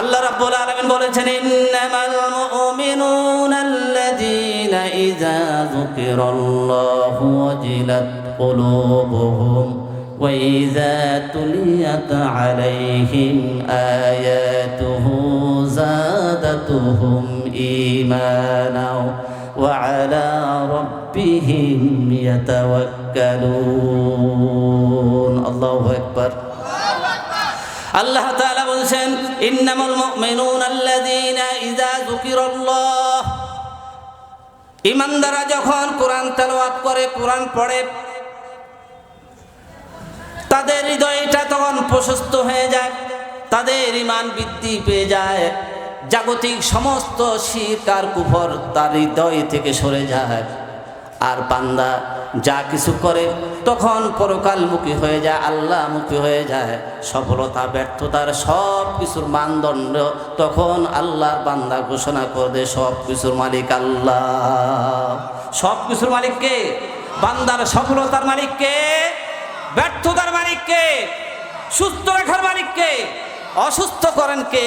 আল্লাহ রাব্বুল আলামিন বলেছেন, ইন্নামাল মুমিনুনা আল্লাযীনা ইযা যুকিরাল্লাহু ওয়াজিলাত কুলুবুহুম ওয়া ইযা তুলিয়াত আলাইহিম আয়াতুহু যাদাতুহুম ঈমানা ওয়া আলা রাব্বিহিম ইয়াতাওয়াক্কালুন। আল্লাহু তাআলা বলছেন, ইন্নামাল মুমিনুন আল্লাযীনা ইযা যুকিরাল্লাহ। ঈমানদাররা যখন কোরআন তেলাওয়াত করে, কোরআন পড়ে, তাদের হৃদয়টা তখন প্রশস্ত হয়ে যায়, তাদের ইমান বৃদ্ধি পেয়ে যায়, জাগতিক সমস্ত শিকার কুফর তার হৃদয় থেকে সরে যায়। আর বান্দা যা কিছু করে, তখন পরকালমুখী হয়ে যায়, আল্লাহমুখী হয়ে যায়। সফলতা, ব্যর্থতার সব কিছুর মানদণ্ড তখন আল্লাহর বান্দা ঘোষণা করে দেয়, সব কিছুর মালিক আল্লাহ। সব কিছুর মালিক কে? বান্দার সফলতার মালিক কে? ব্যর্থতার মালিক কে? সুস্থ রাখার মালিক কে? অসুস্থ করেন কে?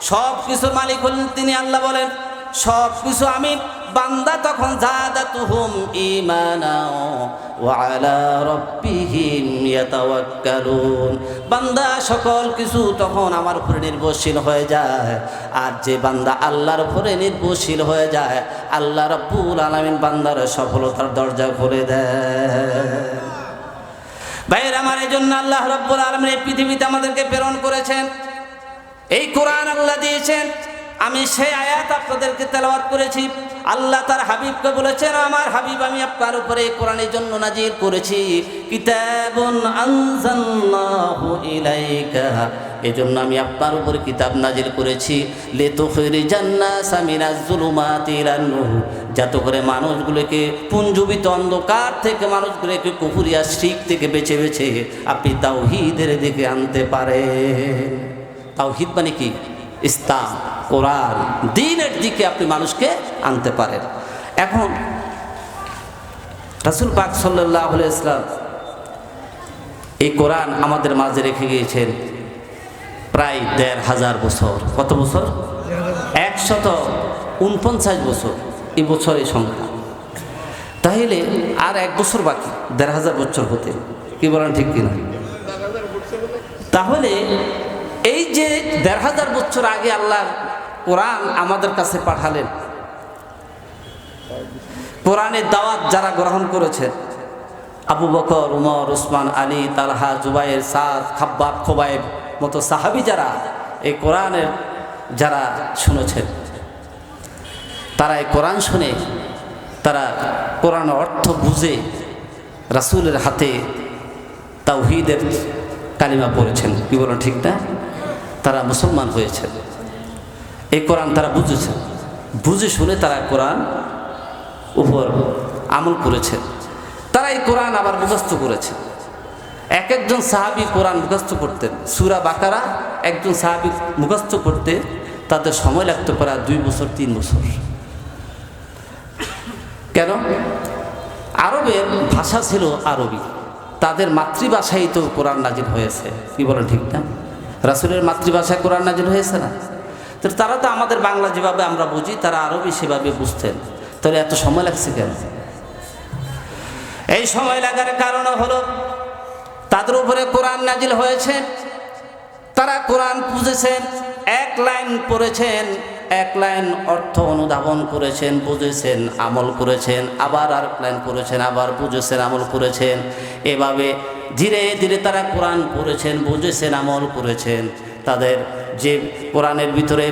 সব কিছুর মালিক হলেন তিনি, আল্লাহ বলেন, সব কিছু আমি বান্দা তখন জাদাতুহুম ঈমানা ওয়া আলা রাব্বিহিম ইয়াতাওয়াক্কালুন। বান্দা সকল কিছু তখন আমার উপরে নির্ভরশীল হয়ে যায়। আর যে বান্দা আল্লাহর উপরে নির্ভরশীল হয়ে যায়, আল্লাহ রাব্বুল আলামিন বান্দার সফলতার দরজা খুলে দেয়। ভাইয়ের, আমার এই জন্য আল্লাহ রব্বুল আলমের এই পৃথিবীতে আমাদেরকে প্রেরণ করেছেন। এই কোরআন আল্লাহ দিয়েছেন। আমি সেই আয়াত আপনাদেরকে তেলাওয়াত করেছি। আল্লাহ তার হাবিবকে বলেছেন, আমার হাবিব আমি আপনার উপরে কোরআনের জন্য নাজির করেছি। কিতাবুন আনজালনাহু ইলাইকা। এজন্য আমি আপনার উপরে কিতাব নাজির করেছি। যাতে করে মানুষগুলোকে পুঞ্জবিত অন্ধকার থেকে, মানুষগুলোকে কুফুরিয়া শিখ থেকে বেছে বেছে আপনি তাওহীদের দিকে আনতে পারেন। তাওহীদ মানে কি? ইসলাম, কোরআন, দিনের দিকে আপনি মানুষকে আনতে পারেন। এখন রাসুল পাক সাল্লাহ ইসলাম এই কোরআন আমাদের মাঝে রেখে গিয়েছেন প্রায় দেড় হাজার বছর। কত বছর? একশত উনপঞ্চাশ বছর এই বছর এই সংখ্যা। তাহলে আর এক বছর বাকি, দেড় হাজার বছর হতে। কি বলেন ঠিক কিনা? তাহলে এই যে দেড় হাজার বছর আগে আল্লাহ কোরআন আমাদের কাছে পাঠালেন, কোরআনের দাওয়াত যারা গ্রহণ করেছেন আবু বকর, উমর, উসমান, আলী, তালহা, জুবাইর, সাদ, খাব্বাব, খোবাইব মতো সাহাবি যারা এই কোরআনের যারা শুনেছেন, তারা এই কোরআন শুনে তারা কোরআন অর্থ বুঝে রাসুলের হাতে তাওহিদের কালিমা পড়েছেন। কি বলেন ঠিক না? তারা মুসলমান হয়েছে। এই কোরআন তারা বুঝেছেন বুঝে শুনে তারা কোরআন উপর আমল করেছেন তারা এই কোরআন আবার মুখস্থ করেছে। এক একজন সাহাবি কোরআন মুখস্থ করতেন সুরা বাকারা একজন সাহাবি মুখস্থ করতে তাদের সময় লাগতে পারে দুই বছর, তিন বছর। কেন? আরবের ভাষা ছিল আরবি। তাদের মাতৃভাষাই তো কোরআন নাজির হয়েছে। কি বলেন ঠিক না? রাসুলের মাতৃভাষায় কোরআন নাজির হয়েছে না? তো তারা তো আমাদের বাংলা যেভাবে আমরা বুঝি, তারা আরবি সেভাবে বুঝতেন। তাহলে এত সময় লাগছে কেন? এই সময় লাগার কারণ হলো, তাদের উপরে কোরআন নাজিল হয়েছে, তারা কোরআন বুঝেছেন, এক লাইন পড়েছেন, এক লাইন অর্থ অনুধাবন করেছেন, বুঝেছেন, আমল করেছেন, আবার আর লাইন করেছেন আবার বুঝেছেন, আমল করেছেন। এভাবে ধীরে ধীরে তারা কোরআন পড়েছেন, বুঝেছেন, আমল করেছেন। তাদের যে কোরআনের ভিতরে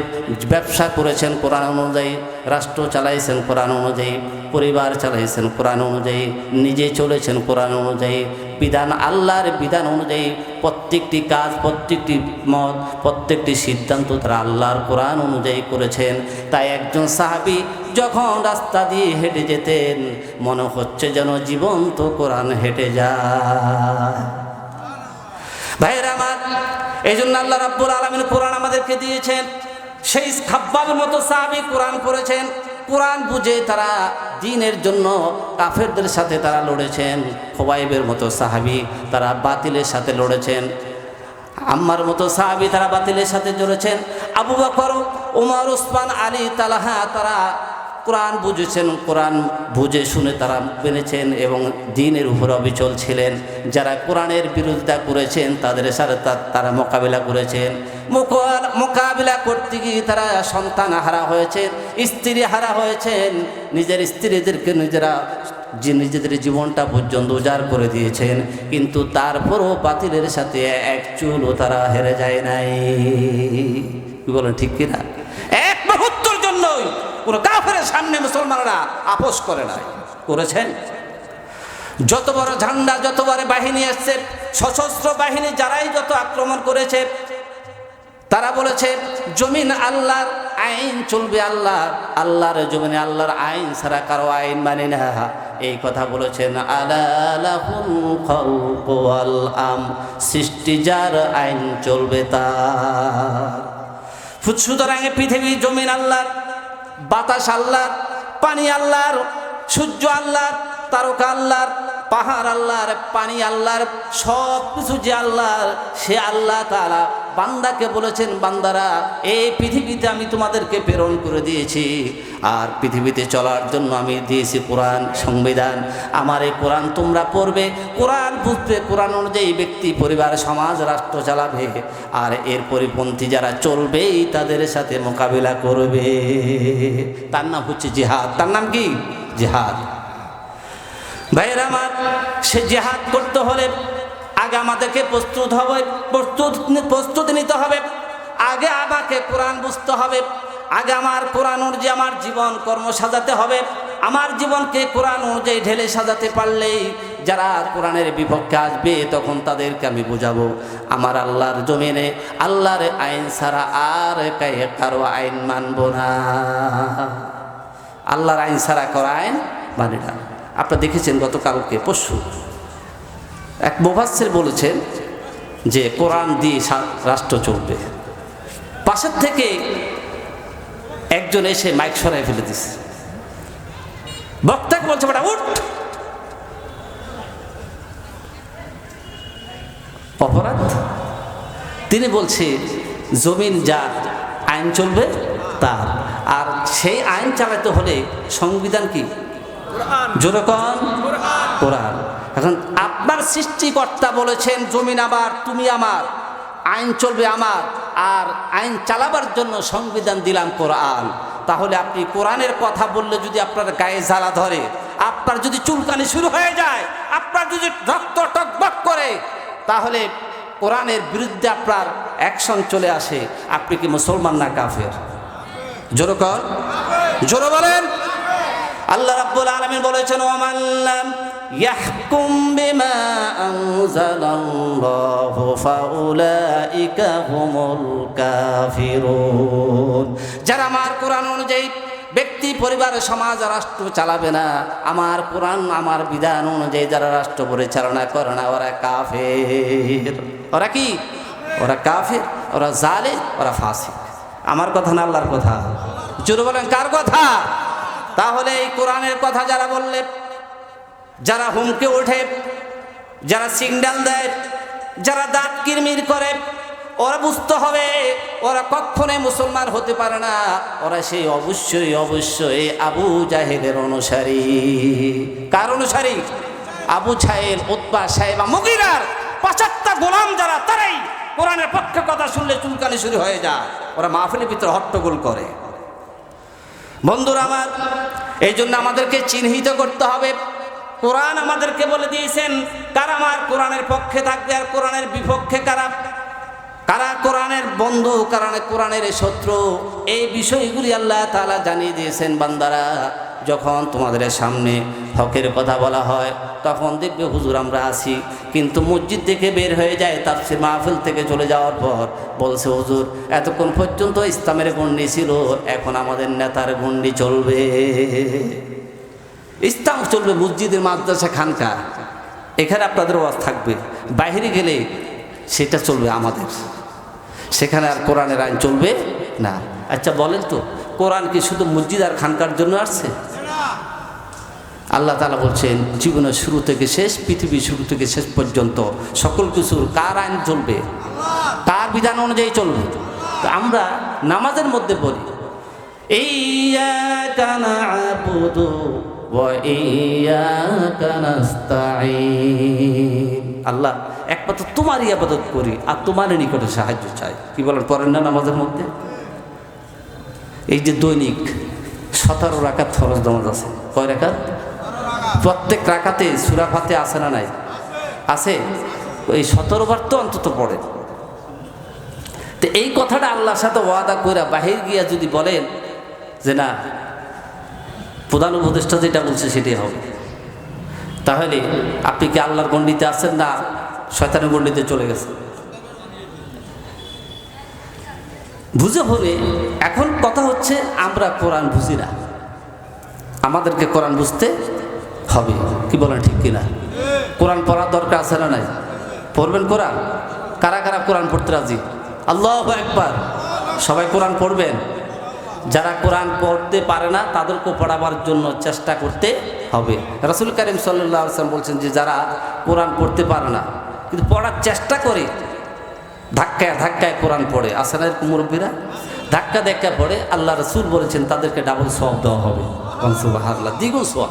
ব্যবসা করেছেন কোরআন অনুযায়ী, রাষ্ট্র চালাইছেন কোরআন অনুযায়ী, পরিবার চালাইছেন কোরআন অনুযায়ী, নিজে চলেছেন কোরআন অনুযায়ী বিধান, আল্লাহর বিধান অনুযায়ী প্রত্যেকটি কাজ, প্রত্যেকটি মত, প্রত্যেকটি সিদ্ধান্ত তারা আল্লাহর কোরআন অনুযায়ী করেছেন। তাই একজন সাহাবি যখন রাস্তা দিয়ে হেঁটে যেতেন, মনে হচ্ছে যেন জীবন্ত কোরআন হেঁটে যায়। ভাইয়ের আমার এই জন্য আল্লাহ রাব্বুল আলমিন কোরআন আমাদেরকে দিয়েছেন। সেই খাব্বার মতো সাহাবি কোরআন করেছেন কোরআন বুঝে তারা দিনের জন্য কাফেরদের সাথে তারা লড়েছেন, খোবাইবের মতো সাহাবি তারা বাতিলের সাথে লড়েছেন, আম্মার মতো সাহাবি তারা বাতিলের সাথে জড়েছেন আবু বকর, উমর, উসমান, আলী, তালাহা তারা কোরআন বুঝেছেন, কোরআন বুঝে শুনে তারা মেনেছেন এবং দিনের উপর অবিচল ছিলেন। যারা কোরআনের বিরোধিতা করেছেন, তাদের সাথে তারা মোকাবিলা করেছেন। মোকাবিলা করতে গিয়ে তারা সন্তান হারা হয়েছেন, স্ত্রী হারা হয়েছেন, নিজের স্ত্রীদেরকে নিজেরা যে নিজেদের জীবনটা পর্যন্ত উজাড় করে দিয়েছেন, কিন্তু তারপরও বাতিলের সাথে এক চুলও তারা হেরে যায় নাই। কি বলেন, ঠিক কিনা? এক মুহূর্তের জন্যই কোনো কাফের সামনে মুসলমানরা আপোষ করে নাই। করেছেন? যত বড় ঝান্ডা, যত বড় বাহিনী এসছে, সশস্ত্র বাহিনী যারাই যত আক্রমণ করেছে তারা বলেছে, জমিন আল্লাহর, আইন চলবে আল্লাহ আল্লাহর জমিনে আল্লাহর আইন ছাড়া কারও আইন মানে না। এই কথা বলেছেন আম। সৃষ্টি যার আইন চলবে তার। সুতরাং পৃথিবী জমিন আল্লাহর, বাতাস আল্লাহর, পানি আল্লাহর, সূর্য আল্লাহর, তারকা আল্লাহর পাহাড় আল্লাহর, পানি আল্লাহর, সব কিছু যে আল্লাহর, সে আল্লাহ তারা বান্দাকে বলেছেন, বান্দারা, এই পৃথিবীতে আমি তোমাদেরকে প্রেরণ করে দিয়েছি। আর পৃথিবীতে চলার জন্য আমি দিয়েছি কোরআন সংবিধান। আমার এই কোরআন তোমরা পড়বে। কোরআন বুঝবে কোরআন অনুযায়ী ব্যক্তি, পরিবার, সমাজ, রাষ্ট্র চালাবে। আর এর পরিপন্থী যারা চলবেই, তাদের সাথে মোকাবিলা করবে। তার নাম হচ্ছে জিহাদ। তার নাম কি? জিহাদ। ভাইয়ের আমার, সে জেহাদ করতে হলে আগে আমাদেরকে প্রস্তুত হবে, প্রস্তুত প্রস্তুতি নিতে হবে। আগে আমাকে কোরআন বুঝতে হবে। আগে আমার কোরআন অনুযায়ী আমার জীবন কর্ম সাজাতে হবে। আমার জীবনকে কোরআন অনুযায়ী ঢেলে সাজাতে পারলেই যারা কোরআনের বিপক্ষে আসবে, তখন তাদেরকে আমি বুঝাবো। আমার আল্লাহর জমিনে, আল্লাহর আইন ছাড়া আর কারও আইন মানব না। আল্লাহর আইন ছাড়া করা আইন মানে না। আপনারা দেখেছেন গতকালকে পশু এক মুফাসসির বলেছেন যে কোরআন দিয়ে রাষ্ট্র চলবে। পাশের থেকে একজন এসে মাইক সরাই ফেলে দিছে। বক্তাকে বলছে, বেটা, উঠ! অপরাধ? তিনি বলছে, জমিন যার আইন চলবে, তার। আর সেই আইন চালাতে হলে সংবিধান কি? কোরআন। এখন আপনার সৃষ্টিকর্তা বলেছেন জমিন আমার তুমি আমার আইন চলবে আমার আর আইন চালাবার জন্য সংবিধান দিলাম কোরআন। তাহলে আপনি কোরআনের কথা বললে যদি আপনার গায়ে জ্বালা ধরে আপনার যদি চুলকানি শুরু হয়ে যায় আপনার যদি রক্ত টকবক করে তাহলে কোরআনের বিরুদ্ধে আপনার অ্যাকশন চলে আসে। আপনি কি মুসলমান না কাফের? জোর কর জোরে বলেন। আল্লাহ রাব্বুল আলামিন বলেছেন ওয়ামাল্লাম ইয়াহকুম বিমা আনজালাল্লাহু ফাউলাইকা হুমুল কাফিরুন। যারা আমার কোরআন অনুযায়ী ব্যক্তি, পরিবার, সমাজ, রাষ্ট্র চালাবে না, আমার কোরআন, আমার বিধান অনুযায়ী যারা রাষ্ট্র পরিচালনা করে না, ওরা কাফের। ওরা কি? ওরা কাফের, ওরা জালে ওরা ফাসিক। আমার কথা না, আল্লাহর কথা। জোরে বলেন, কার কথা? তাহলে এই কোরআনের কথা যারা বললে, যারা হুমকে ওঠে, যারা সিগন্যাল দেয়, যারা দাঁত কিরমির করে, ওরা বুঝতে হবে, ওরা কখনোই মুসলমান হতে পারে না। ওরা সেই অবশ্যই অবশ্যই আবু জাহেদের অনুসারী। কার অনুসারী? আবু ছাহেল উৎপা সাহেবা, মুগিরার পাঁচাত্তা গোলাম যারা, তারাই কোরআনের পক্ষে কথা শুনলে চুলকানি শুরু হয়ে যায়। ওরা মাহফিলের ভিতরে হট্টগোল করে। বন্ধুরা আমার, এই জন্য আমাদেরকে চিহ্নিত করতে হবে। কোরআন আমাদেরকে বলে দিয়েছেন, কারা আমার কোরআনের পক্ষে থাকবে আর কোরআনের বিপক্ষে কারা? কারা কোরআনের বন্ধু কারণে কোরআনের শত্রু? এই বিষয়গুলি আল্লাহ তালা জানিয়ে দিয়েছেন বান্দারা। যখন তোমাদের সামনে হকের কথা বলা হয়, তখন দেখবে হুজুর আমরা আসি কিন্তু মসজিদ থেকে বের হয়ে যায় তাফসির মাহফিল থেকে চলে যাওয়ার পর বলছে, হুজুর, এতক্ষণ পর্যন্ত ইসলামের গণ্ডি ছিল, এখন আমাদের নেতার গণ্ডি চলবে। ইসলাম চলবে, মসজিদের মাদ্রাসা খানকা। এখানে আপনাদের ওয়াজ থাকবে। বাইরে গেলে সেটা চলবে আমাদের। সেখানে আর কোরআনের আইন চলবে না। আচ্ছা বলেন তো, কোরআন কি শুধু মসজিদ আর খানকার জন্য আসছে? আল্লাহ তালা বলছেন, জীবনের শুরু থেকে শেষ, পৃথিবীর শুরু থেকে শেষ পর্যন্ত সকল কিছুর কার আইন চলবে? কার বিধান অনুযায়ী চলবে? তো আমরা নামাজের মধ্যে বলি আল্লাহ, একমাত্র তোমারই আবাদত করি আর তোমারই নিকটে সাহায্য চাই। কি বলেন পরেন না নামাজের মধ্যে? এই যে দৈনিক সতেরো রাখার ফরজ নামাজ আছে। কয় রাখাত প্রত্যেক রাকাতে সুরাফাতে আছে না নাই? আছে? ওই সতেরো বার তো অন্তত পড়ে। তো এই কথাটা আল্লাহর সাথে ওয়াদা কইরা বাহির গিয়া যদি বলেন যে না, প্রধান উপদেষ্টা যেটা বলছে সেটাই হবে। তাহলে আপনি কি আল্লাহর গণ্ডিতে আছেন না শয়তানের গণ্ডিতে চলে গেছেন? বুঝে হবে এখন কথা হচ্ছে আমরা কোরআন বুঝি না। আমাদেরকে কোরআন বুঝতে হবে। কি বলেন ঠিক কিনা? কোরআন পড়ার দরকার আছে না নাই? পড়বেন কোরআন? কারা কারা কোরআন পড়তে রাজি? আল্লাহ একবার সবাই কোরআন পড়বেন। যারা কোরআন পড়তে পারে না, তাদেরকে পড়াবার জন্য চেষ্টা করতে হবে। রাসুল করিম সাল্লাহ আসলাম বলছেন যে, যারা কোরআন পড়তে পারে না, কিন্তু পড়ার চেষ্টা করে, ধাক্কায় ধাক্কায় কোরআন পড়ে। আসে না এরকম মুরব্বীরা? ধাক্কা ধাক্কা পড়ে, আল্লাহ রসুল বলেছেন, তাদেরকে ডাবল সব দেওয়া হবে। দ্বিগুণ সব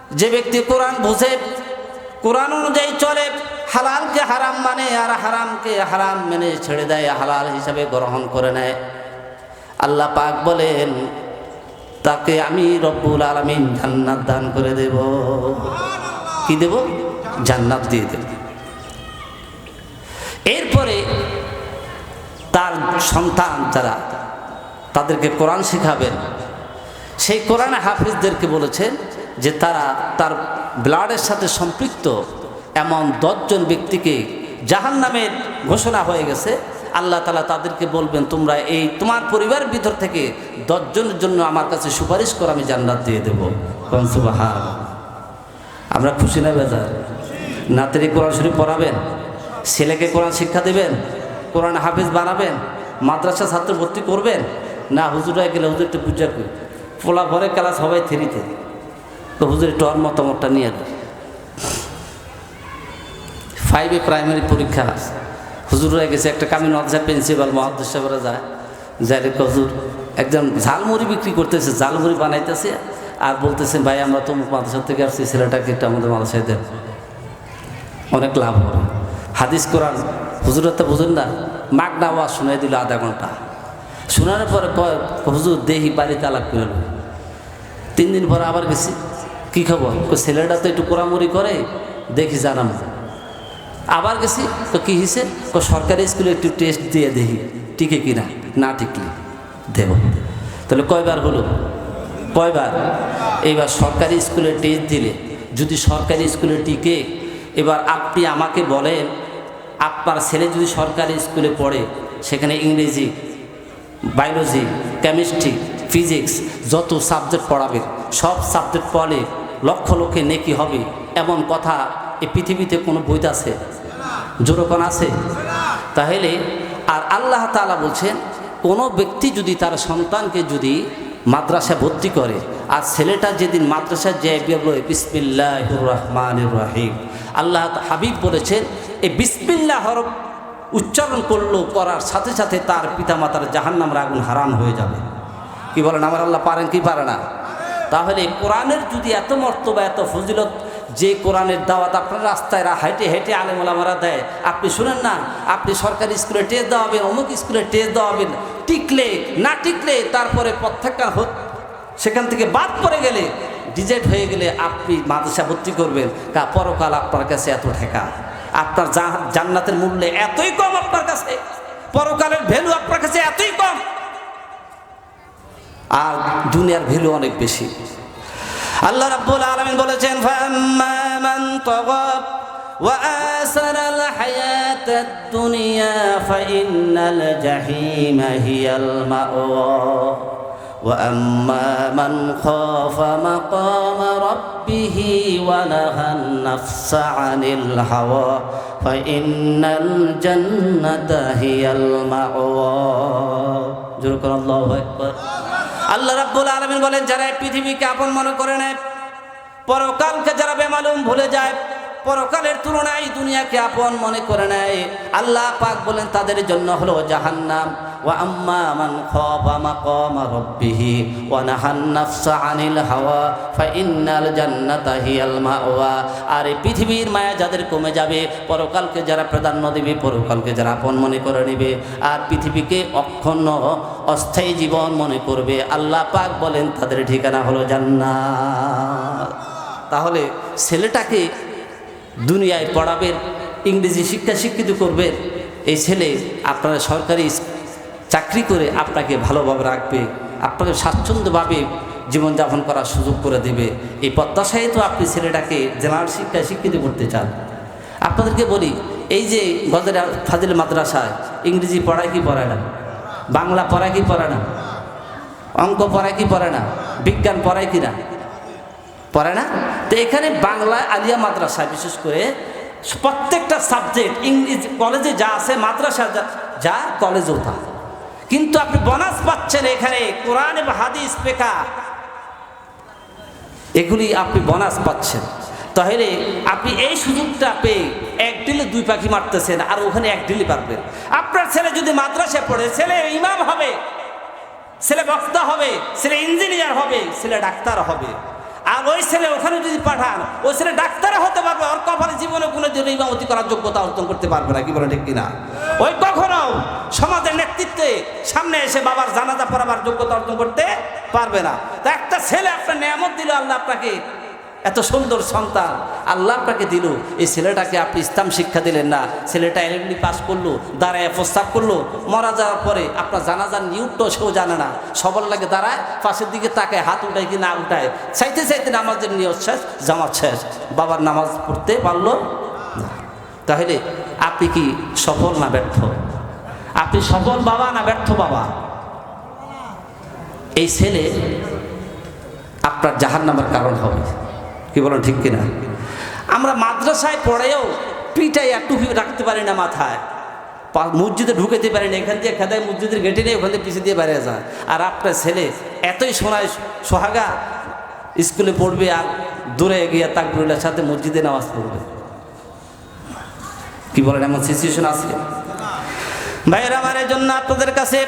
যে ব্যক্তি কোরআন বুঝে, কোরআন অনুযায়ী চলে, হালালকে হারাম মানে আর হারামকে হারাম মেনে ছেড়ে দেয়, হালাল হিসাবে গ্রহণ করে নেয়। আল্লাহ পাক বলেন, তাকে আমি রব্বুল আলমিন জান্নাত দান করে দেব। কি দেব? জান্নাত দিয়ে দেব। এরপরে তার সন্তান যারা, তাদেরকে কোরআন শেখাবেন। সেই কোরআন হাফিজদেরকে বলেছেন যে তারা তার ব্লাডের সাথে সম্পৃক্ত এমন দশজন ব্যক্তিকে জাহান নামের ঘোষণা হয়ে গেছে। আল্লাহ তালা তাদেরকে বলবেন, তোমরা এই তোমার পরিবার ভিতর থেকে দশজনের জন্য আমার কাছে সুপারিশ করে, আমি জান্নাত দিয়ে দেবো। কনসুবাহা আমরা খুশি না বেজার? নাতের কোরআন শরীফ পড়াবেন? ছেলেকে কোরআন শিক্ষা দেবেন? কোরআন হাফিজ বানাবেন? মাদ্রাসা ছাত্র ভর্তি করবেন? না হুজুরায় গেলে হুজুর একটু পূজা করি। পোলা ভরে ক্লাস সবাই থ্রিতে। তো হুজুর একটু মতামতটা নিয়ে ফাইভে প্রাইমারি পরীক্ষা আছে। হুজুররা গেছে একটা কামিন মাদ্রাসা প্রিন্সিপাল মহাদ্দ সাহেবরা যায়। যাই হুজুর, একজন ঝালমুড়ি বিক্রি করতেছে, ঝালমুড়ি বানাইতেছে আর বলতেছে, ভাই, আমরা তো মাদ্রাসা থেকে আসছি, ছেলেটাকে একটু আমাদের মাদ্রাসায় দেন। অনেক লাভ হবে। হাদিস কোরআন হুজুরের তো বুঝুন না মাগ না আওয়াজ শুনাই দিল আধা ঘণ্টা। শোনানোর পরে হুজুর, দেহি বাড়িতে আলাপ করে তিন দিন পরে আবার গেছি। কী খবর? ছেলেটা তো একটু কোরামুড়ি করে, দেখি জানাম। আবার গেছি, তো কী হিসে সরকারি স্কুলে একটু টেস্ট দিয়ে দেখি, টিকে কিনা, না টিকলে। দেব তাহলে কয়বার হলো? কয়বার? এইবার সরকারি স্কুলে টেস্ট দিলে, যদি সরকারি স্কুলে টিকে, এবার আপনি আমাকে বলেন, আপনার ছেলে যদি সরকারি স্কুলে পড়ে, সেখানে ইংরেজি বায়োলজি কেমিস্ট্রি ফিজিক্স যত সাবজেক্ট পড়াবে, সব সাবজেক্ট পড়লে লক্ষ লক্ষে নেকি হবে, এমন কথা এই পৃথিবীতে কোনো বইতে আছে? জোরকন আছে? তাহলে আর আল্লাহ তাআলা বলছেন, কোনো ব্যক্তি যদি তার সন্তানকে যদি মাদ্রাসা ভর্তি করে, আর ছেলেটা যেদিন মাদ্রাসায় যে বেরোয় বিসমিল্লাহ রহমান রাহিম। আল্লাহ হাবিব বলেছেন এই বিসমিল্লাহ উচ্চারণ করল, করার সাথে সাথে তার পিতামাতার জাহান্নামের আগুন হারাম হয়ে যাবে। কি বলেন? আমার আল্লাহ পারেন কি পারে না? তাহলে কোরআনের যদি এত মর্তবা, এত ফজিলত, যে কোরআনের দাওয়াত আপনার রাস্তায় হেঁটে হেঁটে আলেমোলামারা দেয়, আপনি শুনেন না? আপনি সরকারি স্কুলে টেস্ট দেওয়াবেন অমুক স্কুলে টেস্ট দেওয়াবেন টিকলে, না টিকলে তারপরে হোক, সেখান থেকে বাদ পড়ে গেলে ডিজেট হয়ে গেলে আপনি মাদ্রাসা ভর্তি করবেন, কা পরকাল আপনার কাছে এত ঠেকা। আপনার জান্নাতের মূল্য এতই কম আপনার কাছে, পরকালের ভ্যালু আপনার কাছে এতই কম। আর দুনিয়ার ভ্যালু অনেক বেশি আল্লাহ রাব্বুল আলামিন বলেছেন ফাম্মা মান তাগা وآثر الحياة الدنيا فإن الجحيم هي المأوى وأما من خاف مقام ربه ونهى النفس عن الهوى فإن الجنة هي المأوى جركن الله أكبر আল্লাহ রাব্বুল আলমিন বলেন, যারা পৃথিবীকে আপন মনে করে নেয়, পরকালকে যারা বেমালুম ভুলে যায় পরকালের তুলনায় দুনিয়াকে আপন মনে করে নেয়। আল্লাহ পাক বলেন, তাদের জন্য হলো জাহান্নাম। খাফা মাকামা রাব্বিহি ওয়া নাহান নাফসা আনিল হাওয়া, ফা ইন্নাল জান্নাতা হিয়াল মাওয়া। আর পৃথিবীর মায়া যাদের কমে যাবে, পরকালকে যারা প্রাধান্য দেবে, পরকালকে যারা আপন মনে করে নেবে। আর পৃথিবীকে অক্ষুণ্ণ, অস্থায়ী জীবন মনে করবে। আল্লাহ পাক বলেন, তাদের ঠিকানা হলো জান্নাত। তাহলে ছেলেটাকে দুনিয়ায় পড়াবেন, ইংরেজি শিক্ষা শিক্ষিত করবেন, এই ছেলে আপনারা সরকারি চাকরি করে আপনাকে ভালোভাবে রাখবে, আপনাকে স্বাচ্ছন্দ্যভাবে জীবনযাপন করার সুযোগ করে দেবে। এই প্রত্যাশায় তো আপনি ছেলেটাকে জেনারেল শিক্ষায় শিক্ষিত করতে চান। আপনাদেরকে বলি, এই যে গদের ফাজিল মাদ্রাসায় ইংরেজি পড়ায় কি পড়ায় না? বাংলা পড়ায় কি পড়ে না? অঙ্ক পড়ায় কি পড়ে না? বিজ্ঞান পড়ায় কি না? পড়ে না? তো এখানে বাংলা আলিয়া মাদ্রাসা, বিশেষ করে প্রত্যেকটা সাবজেক্ট ইংরেজি কলেজে যা আছে, মাদ্রাসা যা কলেজেও তা। কিন্তু আপনি বোনাস পাচ্ছেন এখানে, কোরআন এবং হাদিস পেকা। এগুলি আপনি বোনাস পাচ্ছেন। তাহলে আপনি এই সুযোগটা পেয়ে এক ডিলে দুই পাখি মারতেছেন, আর ওখানে এক ডিলে পারবেন। আপনার ছেলে যদি মাদ্রাসায় পড়ে, ছেলে ইমাম হবে, ছেলে বক্তা হবে, ছেলে ইঞ্জিনিয়ার হবে, ছেলে ডাক্তার হবে। আর ওই ছেলে ওখানে যদি পাঠান, ওই ছেলে ডাক্তার হতে পারবে ওর কপালে জীবনে কোনো দিন ইমামতি করার যোগ্যতা অর্জন করতে পারবে না, কি বলে ঠিক কিনা? ওই কখনো সমাজের নেতৃত্বে সামনে এসে বাবার জানাজা পড়াবার যোগ্যতা অর্জন করতে পারবে না। তা একটা ছেলে আপনার নিয়ামত দিল, আল্লাহ আপনাকে এত সুন্দর সন্তান, আল্লাহ আপনাকে দিল। এই ছেলেটাকে আপনি ইসলাম শিক্ষা দিলেন না। ছেলেটা এলএমডি পাস করল, দাঁড়ায় প্রস্তাব করল। মারা যাওয়ার পরে আপনার জানাজার নিউটও সেও জানে না। সবার লাগে দাঁড়ায়, পাশের দিকে তাকায়, হাত উঠায় কি না উঠায়। চাইতে চাইতে নামাজের নিয়ত শেষ, জামাত শেষ। বাবার নামাজ পড়তে পারল তাহলে আপনি কি সফল না ব্যর্থ? আপনি সফল বাবা না ব্যর্থ বাবা? এই ছেলে আপনার জাহার নামের কারণ হবে। কি বলেন, ঠিক কিনা? আমরা মাদ্রাসায় পড়েও পিটাইয়া টুপি রাখতে পারি না মাথায়। মসজিদে ঢুকেতে পারি না, এখান দিয়ে খেদায় মসজিদের গেটে নেই ওখান থেকে পিছিয়ে দিয়ে বাইরে যায়। আর আপনার ছেলে এতই সোনায় সোহাগা, স্কুলে পড়বে আর দূরে গিয়ে তাকবুল্লার সাথে মসজিদে নামাজ পড়বে। কি বলেন, এমন সিচুয়েশন আছে? ভাইয়ের, আমার জন্য আপনাদের কাছে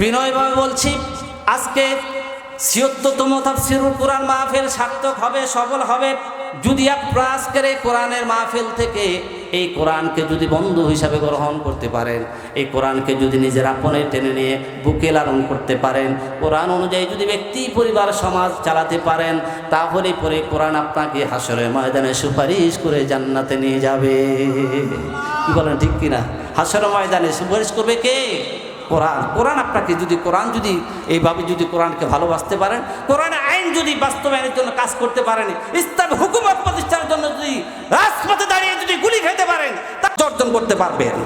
বিনয়ভাবে বলছি, আজকে ছিয়ত্তরতম তাফসিরুল কোরআন মাহফিল সার্থক হবে সফল হবে। যদি আপনারা আজকের এই কোরআনের মাহফিল থেকে এই কোরআনকে যদি বন্ধু হিসাবে গ্রহণ করতে পারেন, এই কোরআনকে যদি নিজের আপনে টেনে নিয়ে বুকে লালন করতে পারেন, কোরআন অনুযায়ী যদি ব্যক্তি, পরিবার, সমাজ চালাতে পারেন, তাহলে পরে কোরআন আপনাকে হাসরের ময়দানে সুপারিশ করে জান্নাতে নিয়ে যাবে। কি বলেন, ঠিক কিনা? হাসর ময়দানে সুপারিশ করবে কে? কোরআন। কোরআন আপনাকে যদি, কোরআন যদি এইভাবে যদি কোরআনকে ভালোবাসতে পারেন কোরআনের আইন যদি বাস্তবায়নের জন্য কাজ করতে পারেন, ইসলাম হুকুমত প্রতিষ্ঠানের জন্য যদি রাজপথে দাঁড়িয়ে যদি গুলি খেতে পারেন, তা অর্জন করতে পারবেন।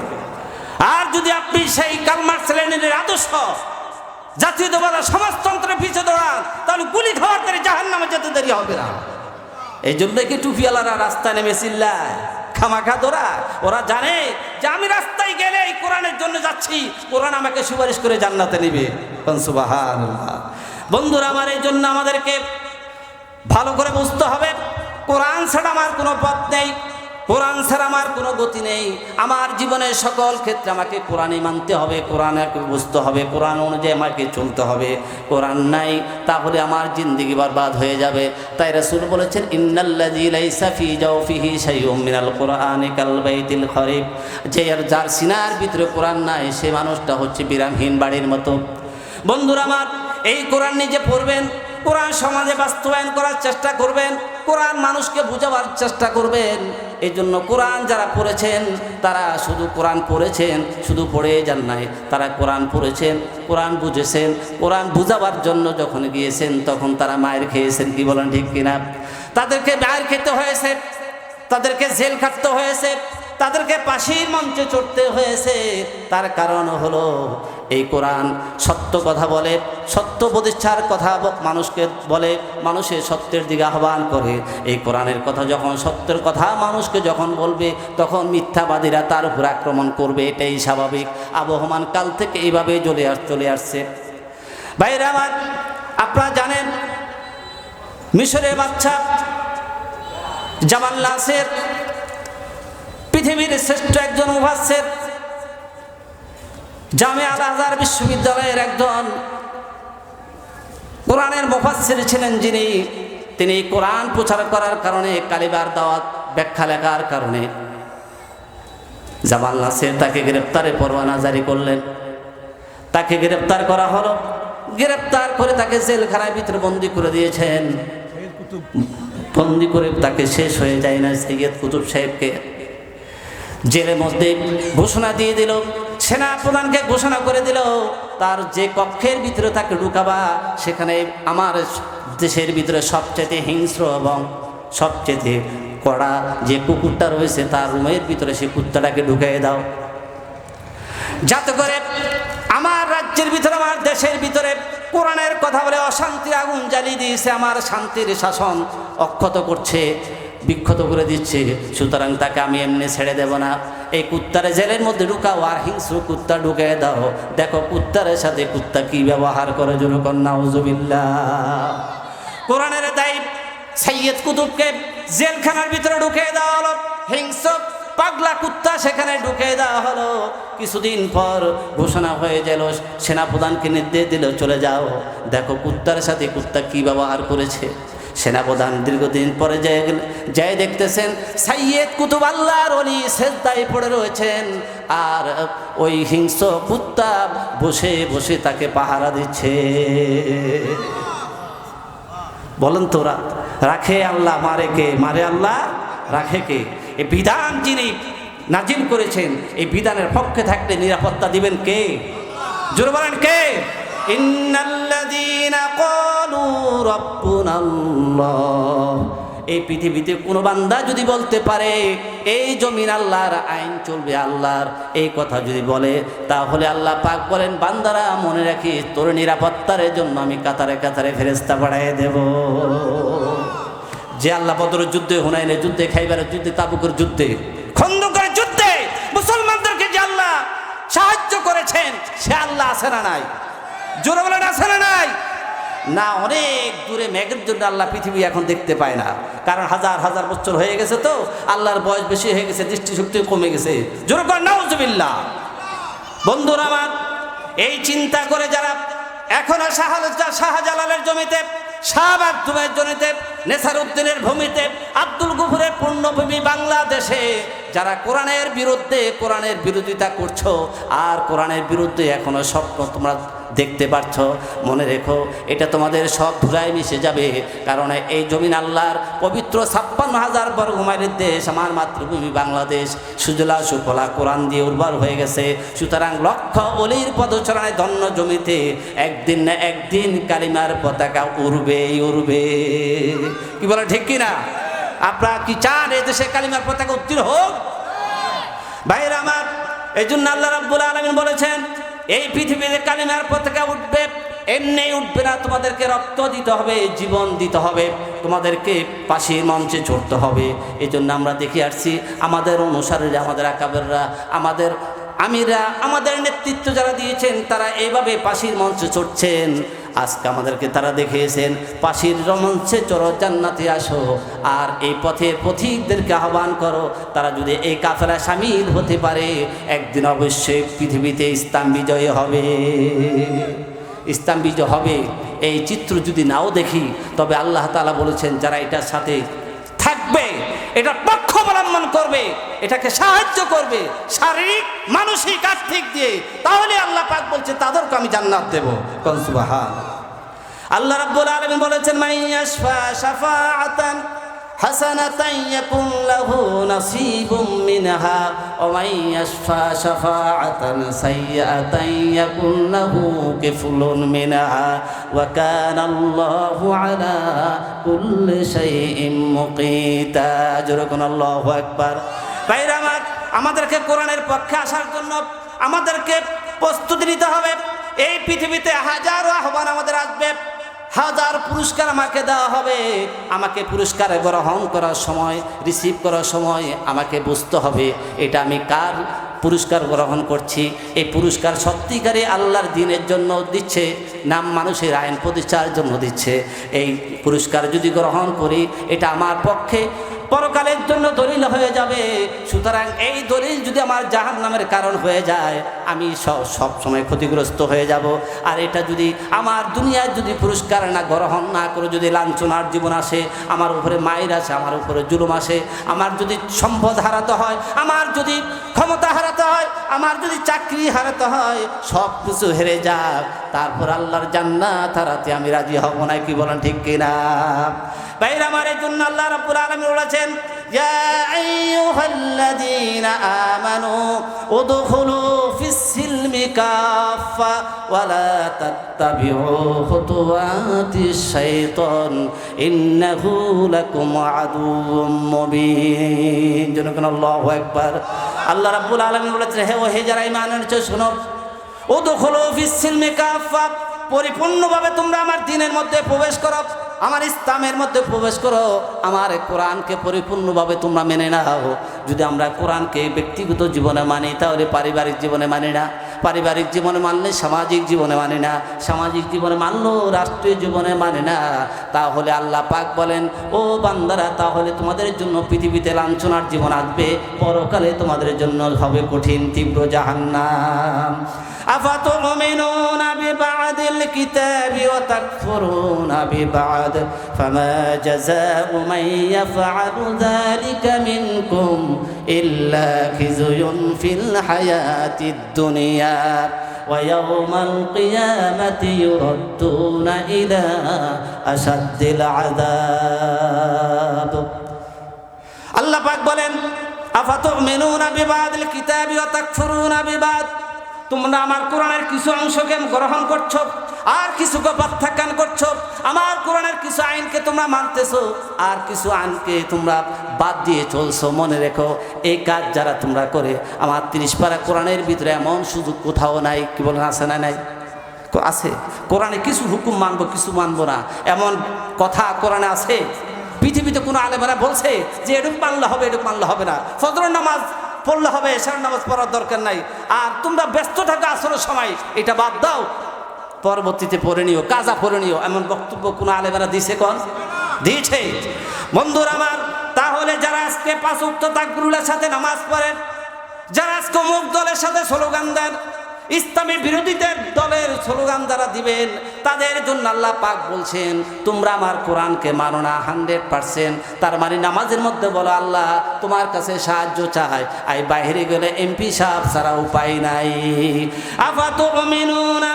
আর যদি আপনি সেই কালমার লেনিনের আদর্শ জাতীয়তাবাদ আর সমাজতন্ত্রের পিছিয়ে দৌড়ান, তাহলে গুলি খাওয়ার তারি জাহান নামে যেতে দেরি হবে না। এই জন্য কি টুপিওয়ালারা রাস্তায় নেমে চিল্লায়? খামাখা দোরা ওরা জানে যে আমি রাস্তায় গেলে এই কোরআনের জন্য যাচ্ছি। কোরআন আমাকে সুপারিশ করে জান্নাতে নিবে। বন্ধুরা, আমার এই জন্য আমাদেরকে ভালো করে বুঝতে হবে। কোরআন ছাড়া আমার কোনো পথ নেই। কোরআন ছাড়া আমার কোনো গতি নেই। আমার জীবনের সকল ক্ষেত্রে আমাকে কোরআনই মানতে হবে কোরআনকে বুঝতে হবে, কোরআন অনুযায়ী আমাকে চলতে হবে। কোরআন নাই, তাহলে আমার জিন্দিগি বরবাদ হয়ে যাবে। তাই রাসূল বলেছেন মিনাল কোরআনি বাইতিল যে আর যার সিনার ভিতরে কোরআন নাই, সে মানুষটা হচ্ছে বিরামহীন বাড়ির মতো। বন্ধুরা আমার, এই কোরআন নিজে পড়বেন, কোরআন সমাজে বাস্তবায়ন করার চেষ্টা করবেন, কোরআন মানুষকে বোঝাবার চেষ্টা করবেন। এই জন্য কোরআন যারা পড়েছেন, তারা শুধু কোরআন পড়েছেন, শুধু পড়ে যান নাই। তারা কোরআন পড়েছেন, কোরআন বুঝেছেন, কোরআন বুঝাবার জন্য যখন গিয়েছেন, তখন তারা মায়ের খেয়েছেন, কি বলেন ঠিক কিনা? তাদেরকে মায়ের খেতে হয়েছে, তাদেরকে জেল খাটতে হয়েছে তাদেরকে পাশির মঞ্চে চড়তে হয়েছে। তার কারণ হলো, এই কোরআন সত্য কথা বলে, সত্য প্রতিষ্ঠার কথা মানুষকে বলে, মানুষের সত্যের দিকে আহ্বান করে। এই কোরআনের কথা যখন, সত্যের কথা মানুষকে যখন বলবে, তখন মিথ্যাবাদীরা তার উপর আক্রমণ করবে। এটাই স্বাভাবিক। আবহমান কাল থেকে এইভাবে চলে আস চলে আসছে। ভাইরা আমার, আপনারা জানেন, মিশরের বাচ্চা জামাল পৃথিবীর শ্রেষ্ঠ একজন মুফাসসির, জামে আল আজহার বিশ্ববিদ্যালয়ের একজন কোরআনের মুফাসসির ছিলেন যিনি। তিনি কোরআন প্রচার করার কারণে কালিবার দাওয়াত ব্যাখ্যা লেখার কারণে জামাল নাসের তাকে গ্রেপ্তারে পরোয়ানা জারি করলেন। তাকে গ্রেপ্তার করা হলো। গ্রেপ্তার করে তাকে জেলখানায় ভিতরে বন্দি করে দিয়েছেন। বন্দি করে তাকে শেষ হয়ে যায় না সৈয়দ কুতুব সাহেবকে। জেলের মধ্যে ঘোষণা দিয়ে দিল, সেনা প্রধানকে ঘোষণা করে দিল, তার যে কক্ষের ভিতরে তাকে ঢুকাবা, সেখানে আমার দেশের ভিতরে সবচেয়ে হিংস্র এবং সবচেয়ে কড়া যে কুকুরটা রয়েছে, তার রুমের ভিতরে সেই কুত্তাটাকে ঢুকিয়ে দাও। যাতে করে আমার রাজ্যের ভিতরে, আমার দেশের ভিতরে কোরআনের কথা বলে অশান্তির আগুন জ্বালিয়ে দিয়েছে, আমার শান্তির শাসন অক্ষত করছে। বিক্ষত করে দিচ্ছে। সুতরাং তাকে আমি এমনি ছেড়ে দেব না। এই কুত্তারে জেলের মধ্যে ঢুকাও আর হিংস্র কুত্তা ঢুকে দাও। দেখো কুত্তারের সাথে কুত্তা কি ব্যবহার করে জনকন নাউজুবিল্লাহ। কোরআনের দায়ী সৈয়দ কুতুবকে জেলখানার ভিতরে ঢুকে দেওয়া হলো। হিংস্র, পাগলা কুত্তা সেখানে ঢুকে দেওয়া হলো। কিছুদিন পর ঘোষণা হয়ে গেল, সেনাপ্রধানকে নির্দেশ দিল, চলে যাও। দেখো কুত্তার সাথে কুত্তা কি ব্যবহার করেছে। সেনাপ্রধান দীর্ঘদিন পরে যাই যাই দেখতেছেন, সাইয়েদ কুতুব আল্লাহর অলি সেজদায় পড়ে রয়েছেন। আর ওই হিংস্র কুত্তা বসে বসে তাকে পাহারা দিচ্ছে। বলেন তোরা রাখে আল্লাহ, মারে কে? মারে আল্লাহ, রাখে কে? এই বিধান যিনি নাজিল করেছেন, এই বিধানের পক্ষে থাকলে নিরাপত্তা দিবেন কে? জোরে বলেন কে? এই পৃথিবীতে কোনো বান্দা যদি বলতে পারে, এই জমিন আল্লাহর, আইন চলবে আল্লাহর। এই কথা যদি বলে, তাহলে আল্লাহ পাক বলেন, বান্দারা মনে রাখি তোর নিরাপত্তার জন্য আমি কাতারে কাতারে ফেরেস্তা বাড়াই দেব। যে আল্লাহ বদরের যুদ্ধে, হুনাইনের যুদ্ধে, খাইবারের যুদ্ধে, তাবুকের যুদ্ধে খন্দকের যুদ্ধে মুসলমানদেরকে যে আল্লাহ সাহায্য করেছেন, সে আল্লাহ আছে না নাই? জোরে বলেন আছে নাই? না, অনেক দূরে মেঘের জন্য আল্লাহ পৃথিবী এখন দেখতে পায় না। কারণ হাজার হাজার বছর হয়ে গেছে তো, আল্লাহর বয়স বেশি হয়ে গেছে, দৃষ্টিশক্তি কমে গেছে। জোরে কর নাউজুবিল্লাহ। বন্ধুরা আমার, এই চিন্তা করে যারা এখনও শাহ- শাহজালালের জমিতে শাহবাগ দুবের জমিতে নেসার উদ্দিনের ভূমিতে, আব্দুল গুফুরের পূর্ণভূমি বাংলাদেশে, যারা কোরআনের বিরুদ্ধে, কোরআনের বিরোধিতা করছ, আর কোরআনের বিরুদ্ধে এখনও স্বপ্ন তোমরা দেখতে পাচ্ছ মনে রেখো, এটা তোমাদের সব ধুলায় মিশে যাবে। কারণ এই জমিন আল্লাহর পবিত্র ছাপ্পান্ন হাজার বর্গ মাইলের দেশ, আমার মাতৃভূমি বাংলাদেশ। সুজলা সুফলা কোরআন দিয়ে উর্বর হয়ে গেছে। সুতরাং লক্ষ অলির পদচরণে ধন্য জমিতে, একদিন না একদিন কালিমার পতাকা উড়বেই উড়বে। কি বলে, ঠিক কিনা? আপনারা কি চান এই দেশে কালিমার পতাকা উত্তীর্ণ হোক? ভাইরা আমার, এই জন্য আল্লাহ রাব্বুল আলমিন বলেছেন এই পৃথিবীতে কালিমার পতাকা উঠবে, এমনি উঠবে না, তোমাদেরকে রক্ত দিতে হবে, জীবন দিতে হবে, তোমাদেরকে পাশে মঞ্চে চড়তে হবে। এই জন্য আমরা দেখে আসছি, আমাদের অনুসারীরা, আমাদের আকাবেররা, আমাদের আমিরা আমাদের নেতৃত্ব যারা দিয়েছেন, তারা এইভাবে পাশির মঞ্চে চড়ছেন। আজকে আমাদেরকে তারা দেখিয়েছেন, পাশের রমঞ্চে চলো জান্নাতে আসো, আর এই পথে পথিকদেরকে আহ্বান করো, তারা যদি এই কাফেলা সামিল হতে পারে, একদিন অবশ্যই পৃথিবীতে ইসলাম বিজয় হবে। ইসলাম বিজয় হবে, এই চিত্র যদি নাও দেখি, তবে আল্লাহ তালা বলেছেন, যারা এটার সাথে থাকবে, এটা পক্ষ অবলম্বন করবে, এটাকে সাহায্য করবে শারীরিক, মানসিক, আর্থিক দিয়ে। তাহলে আল্লাহ পাক বলছে, তাদেরকে আমি জান্নাত দেব। কনসুবাহান আল্লাহ রাব্বুল আলামিন বলেছেন মাইয়াশফা শাফাআতান হাসানাতান ইয়াকুন লাহু নাসিবুম মিনহা ওয়া মান ইয়াশফা শাফাআতান সাইয়্যাতান ইয়াকুন লাহু কিফলুন মিনহা ওয়া কানা আল্লাহু আলা কুল্লি শাইইন মুকীতা। যরকুন ভাইরা আমাদেরকে কোরআনের পক্ষে আসার জন্য আমাদেরকে প্রস্তুতি নিতে হবে। এই পৃথিবীতে হাজারো আহ্বান আমাদের আসবে। হাজার পুরস্কার আমাকে দেওয়া হবে। আমাকে পুরস্কার গ্রহণ করার সময় রিসিভ করার সময় আমাকে বুঝতে হবে, এটা আমি কার পুরস্কার গ্রহণ করছি। এই পুরস্কার সত্যিকারে আল্লাহর দিনের জন্য দিচ্ছে, নাম মানুষের আইন প্রতিষ্ঠার জন্য দিচ্ছে। এই পুরস্কার যদি গ্রহণ করি, এটা আমার পক্ষে পরকালের জন্য দলিল হয়ে যাবে। সুতরাং এই দলিল যদি আমার জাহান নামের কারণ হয়ে যায়, আমি সব সময় ক্ষতিগ্রস্ত হয়ে যাব। আর এটা যদি আমার দুনিয়ায় যদি পুরস্কার না গ্রহণ না করে যদি লাঞ্ছনার জীবন আসে, আমার উপরে মায়ের আসে আমার উপরে জুলুম আসে, আমার যদি সম্পদ হারাতে হয়, আমার যদি ক্ষমতা হারাতে হয়, আমার যদি চাকরি হারাতে হয়, সব কিছু হেরে যাক। তারপর আল্লাহর জান্নাত হারাতে আমি রাজি হব না, কি বলেন ঠিক কিনা? বাইরে আমার এই জন্য আল্লাহ রাব্বুল আলামিন বলেছেন, ইয়া আইয়ুহাল্লাযীনা আমানু উদখুলু ফিস-সিলমি কাফা ওয়া লা তাত্তাবিউ খুতুওয়াতিশ শাইতান, ইন্নাহু লাকুম আদুউম মুবিন। জনগণ আল্লাহু আকবার। আল্লাহ রাব্বুল আলামিন বলেছেন, হে ও হে যারা ঈমান এনেছো, শোনো, উদখুলু ফিস-সিলমি কাফা পরিপূর্ণভাবে তোমরা আমার দিনের মধ্যে প্রবেশ করো, আমার ইসলামের মধ্যে প্রবেশ করো, আমার কোরআনকে পরিপূর্ণভাবে তোমরা মেনে নাও। যদি আমরা কোরআনকে ব্যক্তিগত জীবনে মানি, তাহলে পারিবারিক জীবনে মানি না। পারিবারিক জীবনে মানলে সামাজিক জীবনে মানে না সামাজিক জীবনে মানলেও রাষ্ট্রীয় জীবনে মানে না তাহলে আল্লাহ পাক বলেন ও বান্দারা তাহলে তোমাদের জন্য পৃথিবীতে লাঞ্ছনার জীবন আসবে পরকালে তোমাদের জন্য হবে কঠিন তীব্র জাহান্নাম أفتؤمنون ببعض الكتاب وتكفرون ببعض فما جزاء من يفعل ذلك منكم إلا خزي في الحياة الدنيا ويوم القيامة يردون إلى أشد العذاب আল্লাহ পাক বলেন আফাতুমিনুনা বিবাদিল কিতাবি ওয়া তাকফুরুনা বিবাদ তোমরা আমার কোরআনের কিছু অংশকে গ্রহণ করছো আর কিছুকে প্রত্যাখ্যান করছ? আমার কোরআনের কিছু আইনকে তোমরা মানতেছো, আর কিছু আইনকে তোমরা বাদ দিয়ে চলছো। মনে রেখো, এই কাজ যারা তোমরা করে, আমার তিরিশ পারা কোরআনের ভিতরে এমন সুযোগ কোথাও নাই। কি বলেন, আছে না নাই? আছে। কোরআনে কিছু হুকুম মানবো, কিছু মানবো না। এমন কথা কোরআনে আছে? পৃথিবীতে কোনো আলেমেরা বলছে যে এরূপ মানলে হবে এরূপ মানলে হবে না। ফজর নামাজ পড়লে হবে, এশার নামাজ পড়ার দরকার নাই। আর তোমরা ব্যস্ত থাকো আসরের সময়, এটা বাদ দাও। পরবর্তীতে পড়ে কাজা পড়ে এমন বক্তব্য কোনো আলেমেরা দিছে কন? দিয়েছে। বন্ধুর আমার, তাহলে যারা আজকে পাঁচ উক্ত তাকবুলের সাথে নামাজ পড়েন, যারা আজকে মুখ দলের সাথে স্লোগান দেন ইসলামী বিরোধীদের দলের স্লোগান যারা দিবেন, তাদের জন্য আল্লাহ পাক বলছেন, তোমরা আমার কোরআনকে মানো না, হান্ড্রেড পারসেন্ট। তার মানে নামাজের মধ্যে বলো, আল্লাহ তোমার কাছে সাহায্য চাই। আই বাইরে গেলে এমপি সাহেব ছাড়া উপায় নাই।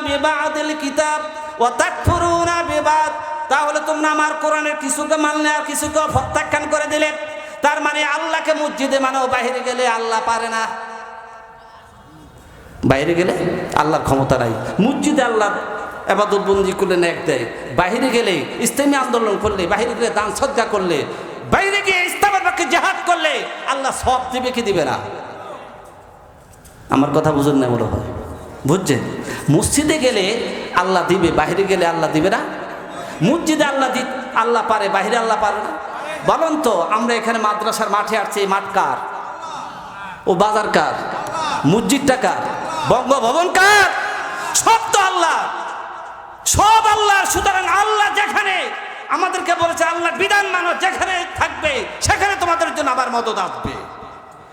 বিবাদিল কিতাব ওয়া তাকফুরুনা বিবাদ। তাহলে তোমরা আমার কোরআনের কিছুকে মানলে আর কিছুকে প্রত্যাখ্যান করে দিলে। তার মানে আল্লাহকে মসজিদে মানো বাইরে গেলে আল্লাহ পারে না। বাইরে গেলে আল্লাহর ক্ষমতা নাই। মসজিদে আল্লাহ এবাদত বন্দি করলে ন্যাক দেয়। বাইরে গেলে ইসলামী আন্দোলন করলে, বাইরে গেলে দান সজ্জা করলে, বাইরে গিয়ে ইসলামের পক্ষে জেহাদ করলে আল্লাহ সব দিবে কি দিবে না? আমার কথা বুঝুন না বলো হয় বুঝছেন? মসজিদে গেলে আল্লাহ দিবে, বাইরে গেলে আল্লাহ দিবে না? মসজিদে আল্লাহ দি আল্লাহ পারে, বাইরে আল্লাহ পারে না? বলুন তো, আমরা এখানে মাদ্রাসার মাঠে আসছি মাঠ কার? ও বাজার কার? মসজিদটা কার? বঙ্গভবন কার? সব তো আল্লাহ। সব আল্লাহ, সুতরাং আল্লাহ যেখানে, আমাদেরকে বলেছে আল্লাহ বিধান মানো, যেখানে থাকবে, সেখানে তোমাদের জন্য আবার মদত আসবে।